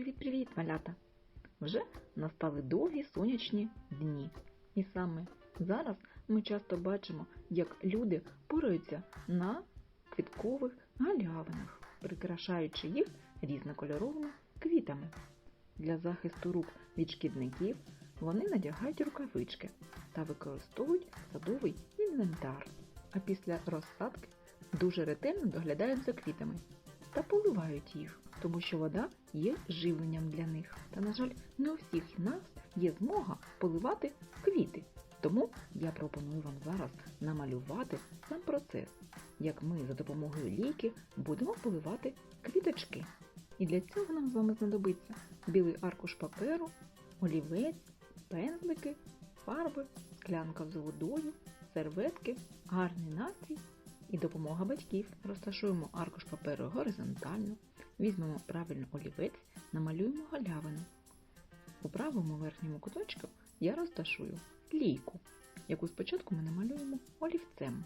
Привіт-привіт, малята! Вже настали довгі сонячні дні. І саме зараз ми часто бачимо, як люди пораються на квіткових галявинах, прикрашаючи їх різнокольоровими квітами. Для захисту рук від шкідників вони надягають рукавички та використовують садовий інвентар. А після розсадки дуже ретельно доглядають за квітами та поливають їх, тому що вода є живленням для них. Та, на жаль, не у всіх нас є змога поливати квіти. Тому я пропоную вам зараз намалювати сам процес, як ми за допомогою лійки будемо поливати квіточки. І для цього нам з вами знадобиться білий аркуш паперу, олівець, пензлики, фарби, склянка з водою, серветки, гарний настрій і допомога батьків. Розташуємо аркуш паперу горизонтально, візьмемо правильно олівець, намалюємо галявину. У правому верхньому куточку я розташую лійку, яку спочатку ми намалюємо олівцем.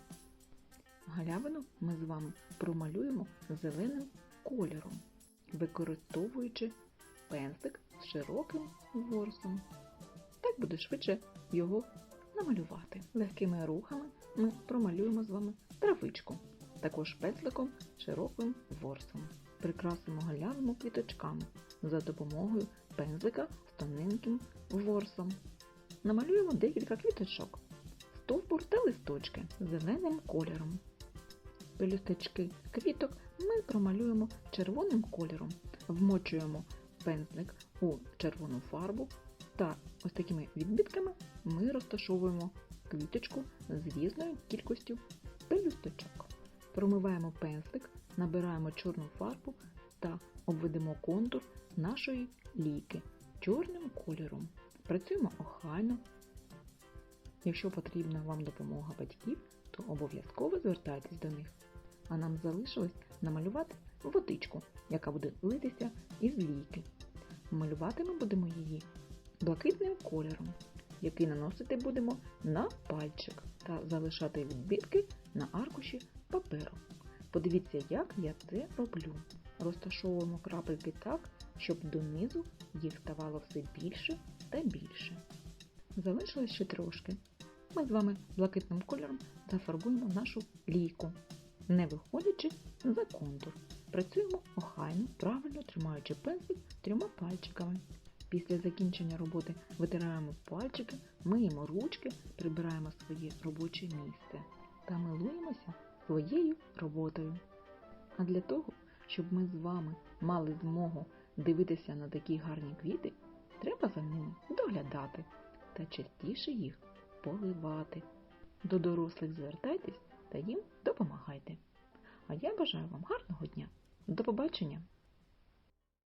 Галявину ми з вами промалюємо зеленим кольором, використовуючи пензлик з широким ворсом. Так буде швидше його намалювати. Легкими рухами ми промалюємо з вами травичку, також пензликом широким ворсом. Прикрасимо галявину квіточками за допомогою пензлика з тоненьким ворсом. Намалюємо декілька квіточок, стовбур та листочки зеленим кольором. Пелюсточки квіток ми промалюємо червоним кольором, вмочуємо пензлик у червону фарбу та ось такими відбитками ми розташовуємо квіточку з різною кількістю пелюсточок. Промиваємо пензлик, набираємо чорну фарбу та обведемо контур нашої лійки чорним кольором. Працюємо охайно. Якщо потрібна вам допомога батьків, то обов'язково звертайтесь до них. А нам залишилось намалювати водичку, яка буде литися із лійки. Малювати ми будемо її блакитним кольором, який наносити будемо на пальчик та залишати відбитки на аркуші паперу. Подивіться, як я це роблю. Розташовуємо крапельки так, щоб донизу їх ставало все більше та більше. Залишилось ще трошки. Ми з вами блакитним кольором зафарбуємо нашу лійку, не виходячи за контур. Працюємо охайно, правильно тримаючи пензлик трьома пальчиками. Після закінчення роботи витираємо пальчики, миємо ручки, прибираємо своє робоче місце та милуємося своєю роботою. А для того, щоб ми з вами мали змогу дивитися на такі гарні квіти, треба за ними доглядати та частіше їх поливати. До дорослих звертайтесь та їм допомагайте. А я бажаю вам гарного дня. До побачення!